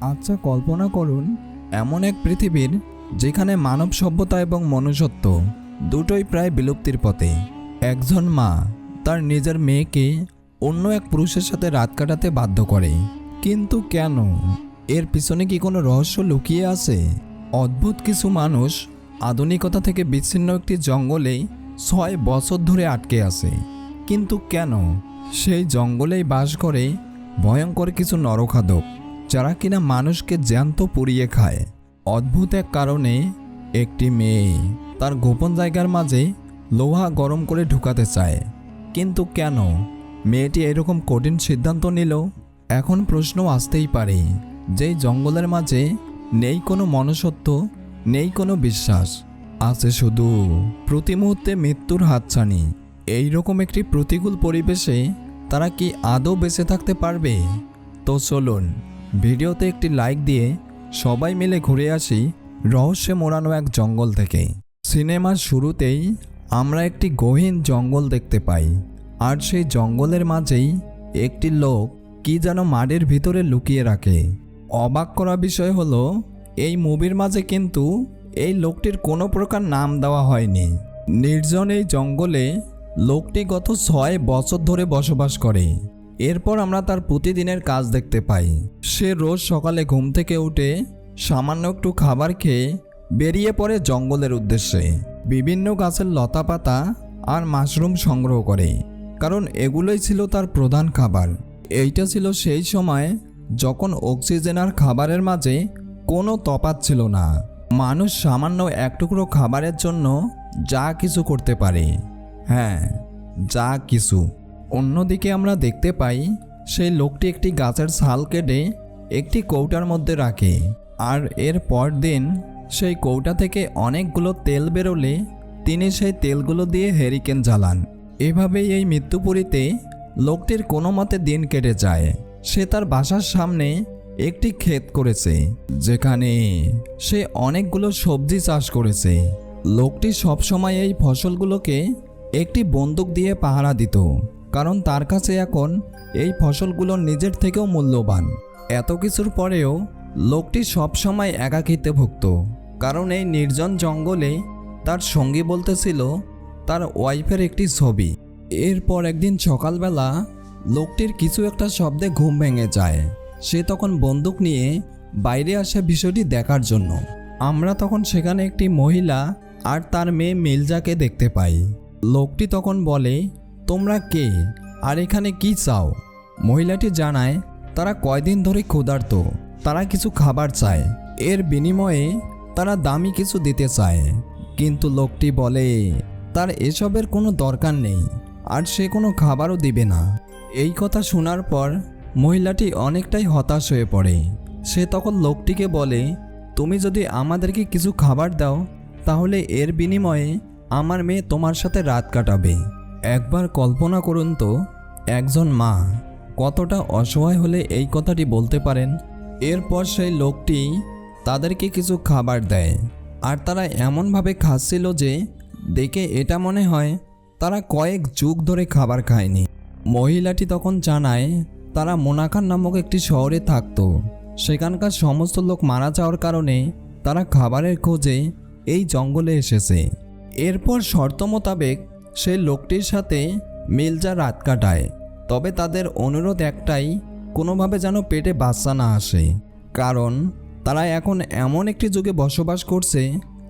আচ্ছা কল্পনা করুন, এমন এক পৃথিবীর যেখানে মানব সভ্যতা এবং মনুষ্যত্ব দুটোই প্রায় বিলুপ্তির পথে। একজন মা তার নিজের মেয়েকে অন্য এক পুরুষের সাথে রাত কাটাতে বাধ্য করে। কিন্তু কেন? এর পিছনে কি কোনো রহস্য লুকিয়ে আছে? অদ্ভুত কিছু মানুষ আধুনিকতা থেকে বিচ্ছিন্ন একটি জঙ্গলে ছয় বছর ধরে আটকে আছে। কিন্তু কেন? সেই জঙ্গলেই বাস করে ভয়ঙ্কর কিছু নরখাদক। যারা কিনা মানুষকে জ্যান্ত পুড়িয়ে খায়। অদ্ভুত এক কারণে একটি মেয়ে তার গোপন জায়গার মাঝে লোহা গরম করে ঢুকাতে চায়। কিন্তু কেন? মেয়েটি এরকম কঠিন সিদ্ধান্ত নিল? এখন প্রশ্ন আসতেই পারে যেই জঙ্গলের মাঝে নেই কোনো মনুষ্যত্ব, নেই কোনো বিশ্বাস। আছে শুধু প্রতি মুহূর্তে মৃত্যুর হাতছানি। এইরকম একটি প্রতিকূল পরিবেশে তারা কি আদৌ বেঁচে থাকতে পারবে? তো চলুন ভিডিওতে একটি লাইক দিয়ে সবাই মিলে ঘুরে আসি রহস্যে মোড়ানো এক জঙ্গল থেকে। সিনেমার শুরুতেই আমরা একটি গহীন জঙ্গল দেখতে পাই, আর সেই জঙ্গলের মাঝেই একটি লোক কি যেন মাটির ভিতরে লুকিয়ে রাখে। অবাক করা বিষয় হলো, এই মুভির মাঝে কিন্তু এই লোকটির কোনো প্রকার নাম দেওয়া হয়নি। নির্জন এই জঙ্গলে লোকটি গত ছয় বছর ধরে বসবাস করে। এরপর আমরা তার প্রতিদিনের কাজ দেখতে পাই। সে রোজ সকালে ঘুম থেকে উঠে সামান্য একটু খাবার খেয়ে বেরিয়ে পড়ে জঙ্গলের উদ্দেশ্যে। বিভিন্ন গাছের লতাপাতা আর মাশরুম সংগ্রহ করে, কারণ এগুলোই ছিল তার প্রধান খাবার। এইটা ছিল সেই সময় যখন অক্সিজেন আর খাবারের মাঝে কোনো তফাৎ ছিল না। মানুষ সামান্য এক টুকরো খাবারের জন্য যা কিছু করতে পারে। হ্যাঁ যা কিছু। অন্যদিকে আমরা দেখতে পাই, সেই লোকটি একটি গাছের ছাল কেটে একটি কৌটার মধ্যে রাখে। আর এর পর দিন, সেই কৌটা থেকে অনেকগুলো তেল বেরোলে তিনি সেই তেলগুলো দিয়ে হেরিকেন জ্বালান। এভাবেই এই মৃত্যুপুরীতে লোকটির কোনো মতে দিন কেটে যায়। সে তার বাসার সামনে একটি ক্ষেত করেছে, যেখানে সে অনেকগুলো সবজি চাষ করেছে। লোকটি সবসময় এই ফসলগুলোকে একটি বন্দুক দিয়ে পাহারা দিত। কারণ তার কাছে এখন এই ফসলগুলো নিজের থেকেও মূল্যবান। এত কিছুর পরেও লোকটি সবসময় একাকিত্বে ভুগত কারণ এই নির্জন জঙ্গলে তার সঙ্গী বলতেছিল, তার ওয়াইফের একটি ছবি। এরপর একদিন সকালবেলা লোকটির কিছু একটা শব্দে ঘুম ভেঙে যায়। সে তখন বন্দুক নিয়ে বাইরে আসে বিষয়টি দেখার জন্য। আমরা তখন সেখানে একটি মহিলা আর তার মেয়ে মিলজাকে দেখতে পাই। লোকটি তখন বলে তোমরা কে? আর এখানে কি চাও? মহিলাটি জানায়, তারা কয়দিন ধরে ক্ষুধার্ত। তারা কিছু খাবার চায়। এর বিনিময়ে তারা দামি কিছু দিতে চায়। কিন্তু লোকটি বলে, তার এসবের কোনো দরকার নেই। আর সে কোনো খাবারও দিবে না। এই কথা শোনার পর মহিলাটি অনেকটাই হতাশ হয়ে পড়ে। সে তখন লোকটিকে বলে, তুমি যদি আমাদেরকে কিছু খাবার দাও, তাহলে এর বিনিময়ে আমার মেয়ে তোমার সাথে রাত কাটাবে। একবার কল্পনা করুন তো, একজন মা কতটা অসহায় হলে এই কথাটি বলতে পারেন? এরপর সেই লোকটি তাদেরকে কিছু খাবার দেয়। আর তারা এমনভাবে খাচ্ছিল যে দেখে এটা মনে হয় তারা কয়েক যুগ ধরে খাবার খায়নি। মহিলাটি তখন জানায় তারা মোনাখান নামক একটি শহরে থাকতো। সেখানকার সমস্ত লোক মারা যাওয়ার কারণে তারা খাবারের খোঁজে এই জঙ্গলে এসেছে। এরপর শর্ত মোতাবেক সেই লোকটির সাথে মির্জা রাত কাটায়। তবে তাদের অনুরোধ একটাই, কোনোভাবে যেন পেটে বাচ্চা না আসে। কারণ, তারা এখন এমন একটি যুগে বসবাস করছে,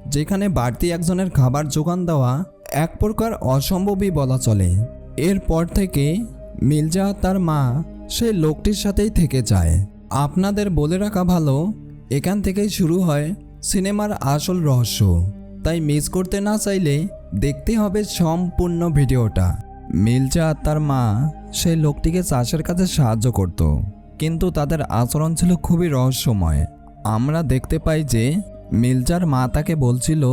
যেখানে বাড়তি একজনের খাবার যোগান দেওয়া এক প্রকার অসম্ভবই বলা চলে। এরপর থেকে মির্জা তার মা সেই লোকটির সাথেই থেকে যায়। আপনাদের বলে রাখা ভালো, এখান থেকেই শুরু হয় সিনেমার আসল রহস্য। তাই মিস করতে না চাইলে দেখতে হবে সম্পূর্ণ ভিডিওটা। মির্জা আর তার মা সেই লোকটিকে চাষের কাজে সাহায্য করত। কিন্তু তাদের আচরণ ছিল খুবই রহস্যময়। আমরা দেখতে পাই যে মির্জার মা তাকে বলছিল,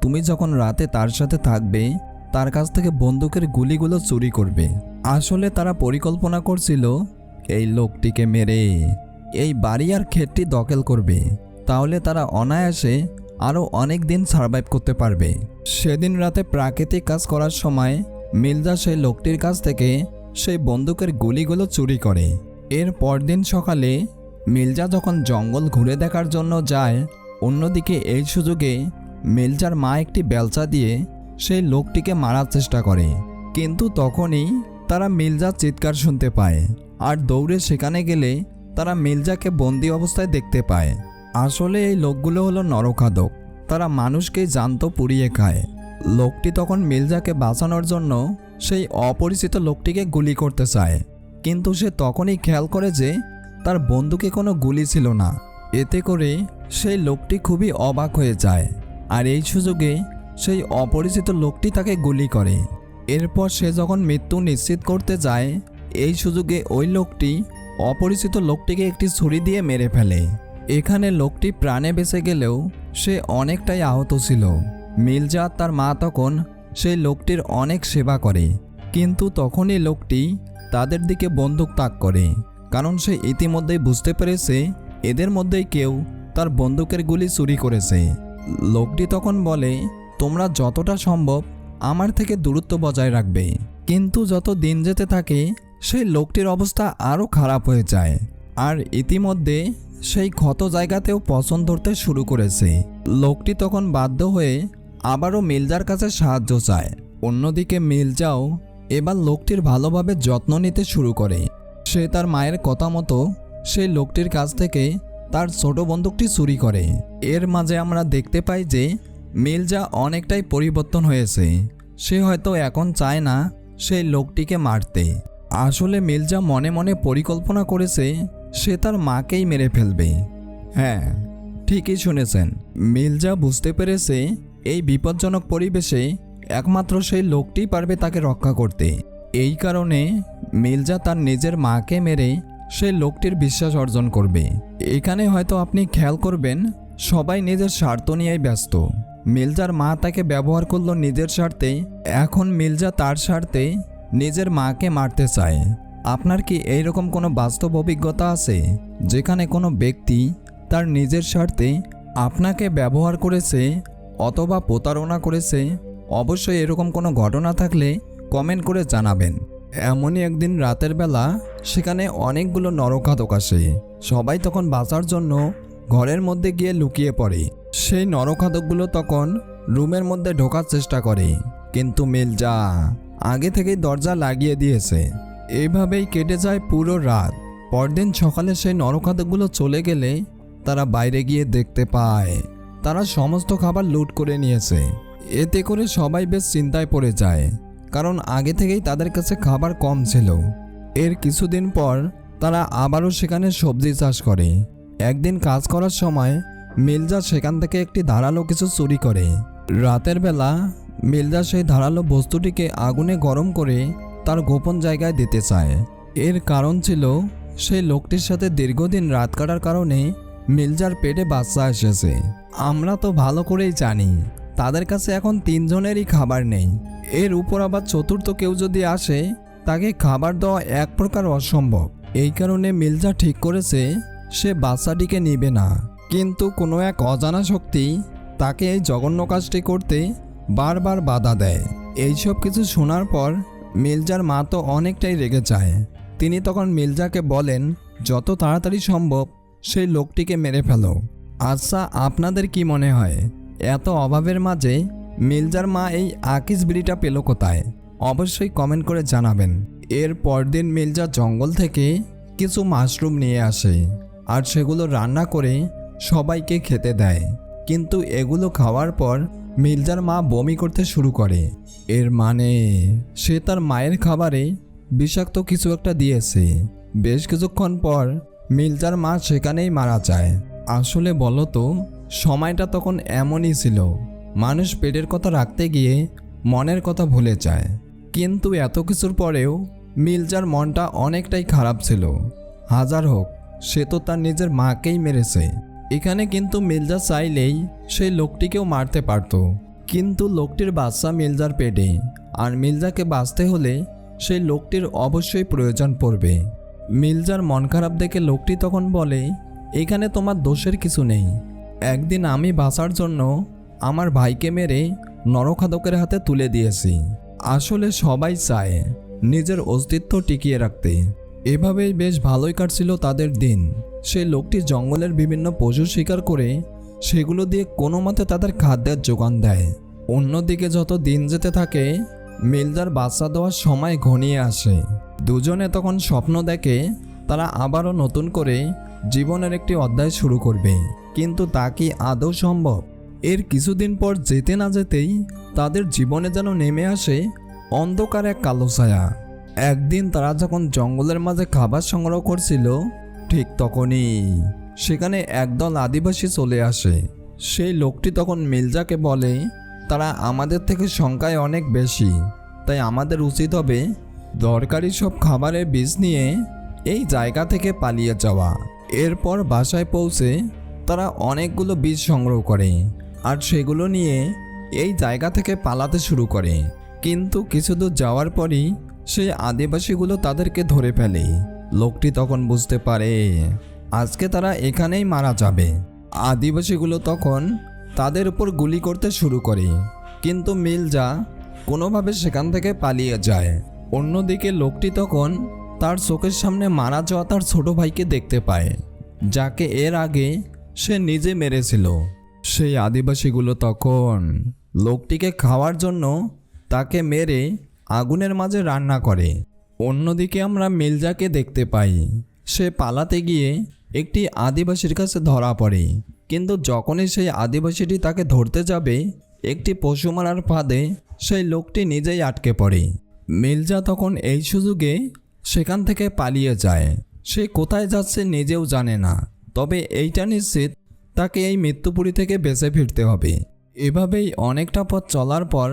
তুমি যখন রাতে তার সাথে থাকবে, তার কাছ থেকে বন্দুকের গুলিগুলো চুরি করবে। আসলে তারা পরিকল্পনা করছিল, এই লোকটিকে মেরে এই বাড়ি আর ক্ষেতটি দখল করবে। তাহলে তারা অনায়াসে আরও অনেক দিন সার্ভাইভ করতে পারবে। সেদিন রাতে প্রাকৃতিক কাজ করার সময় মির্জা সেই লোকটির কাছ থেকে সেই বন্দুকের গুলিগুলো চুরি করে। এর পরদিন সকালে মির্জা যখন জঙ্গল ঘুরে দেখার জন্য যায়, অন্যদিকে এই সুযোগে মির্জার মা একটি বেলচা দিয়ে সেই লোকটিকে মারার চেষ্টা করে। কিন্তু তখনই তারা মির্জার চিৎকার শুনতে পায়, আর দৌড়ে সেখানে গেলে তারা মির্জাকে বন্দি অবস্থায় দেখতে পায়। আসলে এই লোকগুলো হলো নরখাদক তারা মানুষকে জান্ত পুড়িয়ে খায়। লোকটি তখন মির্জাকে বাঁচানোর জন্য সেই অপরিচিত লোকটিকে গুলি করতে চায়। কিন্তু সে তখনই খেয়াল করে যে তার বন্ধুকে কোনো গুলি ছিল না। এতে করে সেই লোকটি খুবই অবাক হয়ে যায়। আর এই সুযোগে সেই অপরিচিত লোকটি তাকে গুলি করে। এরপর সে যখন মৃত্যু নিশ্চিত করতে যায়, এই সুযোগে ওই লোকটি অপরিচিত লোকটিকে একটি ছুরি দিয়ে মেরে ফেলে। এখানে লোকটি প্রাণে বেঁচে গেলেও সে অনেকটাই আহত ছিল। মির্জা তার মা তখন সেই লোকটির অনেক সেবা করে, কিন্তু তখনই লোকটি তাদের দিকে বন্দুক তাক করে, কারণ সে ইতিমধ্যেই বুঝতে পেরেছে এদের মধ্যেই কেউ তার বন্দুকের গুলি চুরি করেছে। লোকটি তখন বলে, তোমরা যতটা সম্ভব আমার থেকে দূরত্ব বজায় রাখবে। কিন্তু যত দিন যেতে থাকে, সেই লোকটির অবস্থা আরও খারাপ হয়ে যায়। আর ইতিমধ্যে সেই ক্ষত জায়গাতেও পছন্দ ধরতে শুরু করেছে। লোকটি তখন বাধ্য হয়ে আবারও মির্জার কাছে সাহায্য চায়। অন্যদিকে মির্জাও এবার লোকটির ভালোভাবে যত্ন নিতে শুরু করে। সে তার মায়ের কথা মতো সেই লোকটির কাছ থেকে তার ছোট বন্দুকটি চুরি করে। এর মাঝে আমরা দেখতে পাই যে মির্জা অনেকটাই পরিবর্তন হয়েছে। সে হয়তো এখন চায় না সেই লোকটিকে মারতে। আসলে মির্জা মনে মনে পরিকল্পনা করেছে সে তার মাকেই মেরে ফেলবে। হ্যাঁ ঠিকই শুনেছেন। মির্জা বুঝতে পেরেছে এই বিপজ্জনক পরিবেশে একমাত্র সেই লোকটিই পারবে তাকে রক্ষা করতে। এই কারণে মির্জা তার নিজের মাকে মেরে সেই লোকটির বিশ্বাস অর্জন করবে। এখানে হয়তো আপনি খেয়াল করবেন, সবাই নিজের স্বার্থ নিয়েই ব্যস্ত। মির্জার মা তাকে ব্যবহার করল নিজের স্বার্থে, এখন মির্জা তার স্বার্থে নিজের মাকে মারতে চায়। আপনার কি এইরকম কোনো বাস্তব অভিজ্ঞতা আছে, যেখানে কোনো ব্যক্তি তার নিজের স্বার্থে আপনাকে ব্যবহার করেছে অথবা প্রতারণা করেছে? অবশ্যই এরকম কোনো ঘটনা থাকলে কমেন্ট করে জানাবেন। এমনই একদিন রাতের বেলা সেখানে অনেকগুলো নরখাতক আসে। সবাই তখন বাঁচার জন্য ঘরের মধ্যে গিয়ে লুকিয়ে পড়ে। সেই নরখাতকগুলো তখন রুমের মধ্যে ঢোকার চেষ্টা করে। কিন্তু মির্জা আগে থেকেই দরজা লাগিয়ে দিয়েছে। এইভাবেই কেটে যায় পুরো রাত। পরদিন সকালে সেই নরখাতকগুলো চলে গেলে তারা বাইরে গিয়ে দেখতে পায়। তারা সমস্ত খাবার লুট করে নিয়েছে। এতে করে সবাই বেশ চিন্তায় পড়ে যায়, কারণ আগে থেকেই তাদের কাছে খাবার কম ছিল। এর কিছুদিন পর তারা আবারও সেখানে সবজি চাষ করে। একদিন কাজ করার সময় মির্জা সেখান থেকে একটি ধারালো কিছু চুরি করে। রাতের বেলা মির্জা সেই ধারালো বস্তুটিকে আগুনে গরম করে তার গোপন জায়গায় দিতে চায়। এর কারণ ছিল সেই লোকটির সাথে দীর্ঘদিন রাত কাটার কারণে মির্জার পেটে বাচ্চা এসেছে। আমরা তো ভালো করেই জানি, তাদের কাছে এখন তিনজনেরই খাবার নেই। এর উপর আবার চতুর্থ কেউ যদি আসে, তাকে খাবার দেওয়া এক প্রকার অসম্ভব। এই কারণে মির্জা ঠিক করেছে, সে বাচ্চাটিকে নিবে না। কিন্তু কোনো এক অজানা শক্তি তাকে এই জঘন্য কাজটি করতে বারবার বাধা দেয়। এইসব কিছু শোনার পর মির্জার মা তো অনেকটাই রেগে যায়। তিনি তখন মির্জাকে বলেন, যত তাড়াতাড়ি সম্ভব সেই লোকটিকে মেরে ফেলো। আচ্ছা আপনাদের কি মনে হয়, এত অভাবের মাঝে মির্জার মা এই আকিস বিড়িটা পেল কোথায়? অবশ্যই কমেন্ট করে জানাবেন। এর পরদিন মির্জা জঙ্গল থেকে কিছু মাশরুম নিয়ে আসে আর সেগুলো রান্না করে সবাইকে খেতে দেয়। কিন্তু এগুলো খাওয়ার পর মির্জার মা বমি করতে শুরু করে। এর মানে সে তার মায়ের খাবারে বিষাক্ত কিছু একটা দিয়েছে। বেশ কিছুক্ষণ পর মির্জার মা সেখানেই মারা যায়। আসলে বলো তো, সময়টা তখন এমনই ছিল। মানুষ পেটের কথা রাখতে গিয়ে মনের কথা ভুলে যায়। কিন্তু এত কিছুর পরেও মির্জার মনটা অনেকটাই খারাপ ছিল। হাজার হোক, সে তো তার নিজের মাকেই মেরেছে। এখানে কিন্তু মির্জা চাইলেই সেই লোকটিকেও মারতে পারত। কিন্তু লোকটির বাচ্চা মির্জার পেটে, আর মির্জাকে বাঁচতে হলে সেই লোকটির অবশ্যই প্রয়োজন পড়বে। মির্জার মন খারাপ দেখে লোকটি তখন বলে, এখানে তোমার দোষের কিছু নেই। একদিন আমি বাঁচার জন্য আমার ভাইকে মেরে নরখাদকের হাতে তুলে দিয়েছি। আসলে সবাই চায় নিজের অস্তিত্ব টিকিয়ে রাখতে। এভাবেই বেশ ভালোই কাটছিল তাদের দিন। সেই লোকটি জঙ্গলের বিভিন্ন পশু শিকার করে সেগুলো দিয়ে কোনো মতে তাদের খাদ্যের যোগান দেয়। অন্যদিকে যত দিন যেতে থাকে, মিলদার বাচ্চা দেওয়ার সময় ঘনিয়ে আসে। দুজনে তখন স্বপ্ন দেখে তারা আবারও নতুন করে জীবনের একটি অধ্যায় শুরু করবে। কিন্তু তা কি আদৌ সম্ভব? এর কিছুদিন পর যেতে না যেতেই তাদের জীবনে যেন নেমে আসে অন্ধকার এক কালো ছায়া। একদিন তারা যখন জঙ্গলের মাঝে খাবার সংগ্রহ করছিল, ঠিক তখনই সেখানে একদল আদিবাসী চলে আসে। সেই লোকটি তখন মির্জাকে বলে, তারা আমাদের থেকে সংখ্যায় অনেক বেশি, তাই আমাদের উচিত হবে দরকারি সব খাবারের বীজ নিয়ে এই জায়গা থেকে পালিয়ে যাওয়া। এরপর বাসায় পৌঁছে তারা অনেকগুলো বীজ সংগ্রহ করে আর সেগুলো নিয়ে এই জায়গা থেকে পালাতে শুরু করে। কিন্তু কিছু দূর যাওয়ার পরই সেই আদিবাসীগুলো তাদেরকে ধরে ফেলে। লোকটি তখন বুঝতে পারে, আজকে তারা এখানেই মারা যাবে। আদিবাসীগুলো তখন তাদের উপর গুলি করতে শুরু করে, কিন্তু মিলজা কোনোভাবে সেখান থেকে পালিয়ে যায়। অন্যদিকে লোকটি তখন তার চোখের সামনে মারা যাওয়া তার ছোট ভাইকে দেখতে পায়, যাকে এর আগে সে নিজে মেরেছিল। সেই আদিবাসীগুলো তখন লোকটিকে খাওয়ার জন্য তাকে মেরে আগুনের মাঝে রান্না করে। অন্যদিকে আমরা মির্জাকে দেখতে পাই। সে পালাতে গিয়ে একটি আদিবাসীর কাছে ধরা পড়ে। কিন্তু যখনই সেই আদিবাসীটি তাকে ধরতে যাবে, একটি পশু মারার ফাঁদে সেই লোকটি নিজেই আটকে পড়ে। মির্জা তখন এই সুযোগে সেখান থেকে পালিয়ে যায়। সে কোথায় যাচ্ছে নিজেও জানে না। তবে এইটা নিশ্চিত, তাকে এই মৃত্যুপুরী থেকে বেঁচে ফিরতে হবে। এভাবেই অনেকটা পথ চলার পর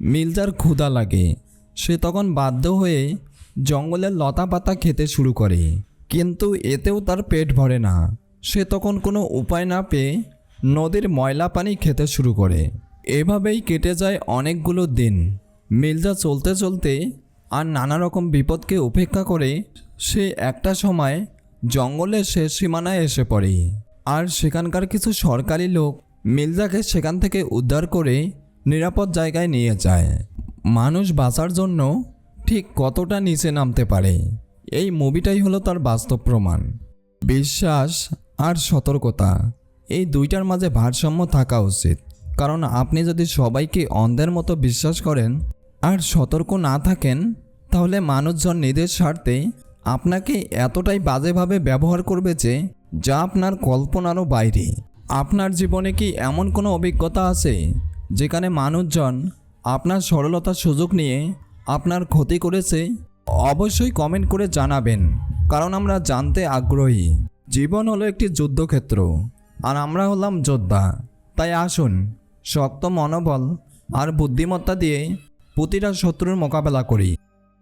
মির্জার ক্ষুধা লাগে। সে তখন বাধ্য হয়ে জঙ্গলের লতা পাতা খেতে শুরু করে। কিন্তু এতেও তার পেট ভরে না। সে তখন কোনো উপায় না পেয়ে নদীর ময়লা পানি খেতে শুরু করে। এভাবেই কেটে যায় অনেকগুলো দিন। মির্জা চলতে চলতে আর নানা রকম বিপদকে উপেক্ষা করে সে একটা সময় জঙ্গলের শেষ সীমানায় এসে পড়ে। আর সেখানকার কিছু সরকারি লোক মির্জাকে সেখান থেকে উদ্ধার করে নিরাপদ জায়গায় নিয়ে যায়। মানুষ বাঁচার জন্য ঠিক কতটা নিচে নামতে পারে? এই মুভিটাই হলো তার বাস্তব প্রমাণ। বিশ্বাস আর সতর্কতা, এই দুইটার মাঝে ভারসাম্য থাকা উচিত। কারণ আপনি যদি সবাইকে অন্ধের মতো বিশ্বাস করেন আর সতর্ক না থাকেন, তাহলে মানুষজন নিজের স্বার্থে আপনাকে এতটাই বাজেভাবে ব্যবহার করবে যে, যা আপনার কল্পনারও বাইরে। আপনার জীবনে কি এমন কোনো অভিজ্ঞতা আছে, যেখানে মানুষজন আপনার সরলতার সুযোগ নিয়ে আপনার ক্ষতি করেছে, অবশ্যই কমেন্ট করে জানাবেন, কারণ আমরা জানতে আগ্রহী। জীবন হলো একটি যুদ্ধক্ষেত্র, আর আমরা হলাম যোদ্ধা। তাই আসুন, শক্ত মনোবল আর বুদ্ধিমত্তা দিয়ে প্রতিটা শত্রুর মোকাবেলা করি।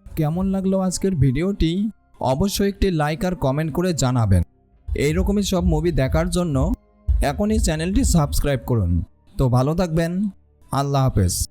কেমন লাগল আজকের ভিডিওটি? অবশ্যই একটি লাইক আর কমেন্ট করে জানাবেন। এইরকমই সব মুভি দেখার জন্য এখনই চ্যানেলটি সাবস্ক্রাইব করুন। তো ভালো থাকবেন, আল্লাহ হাফেজ।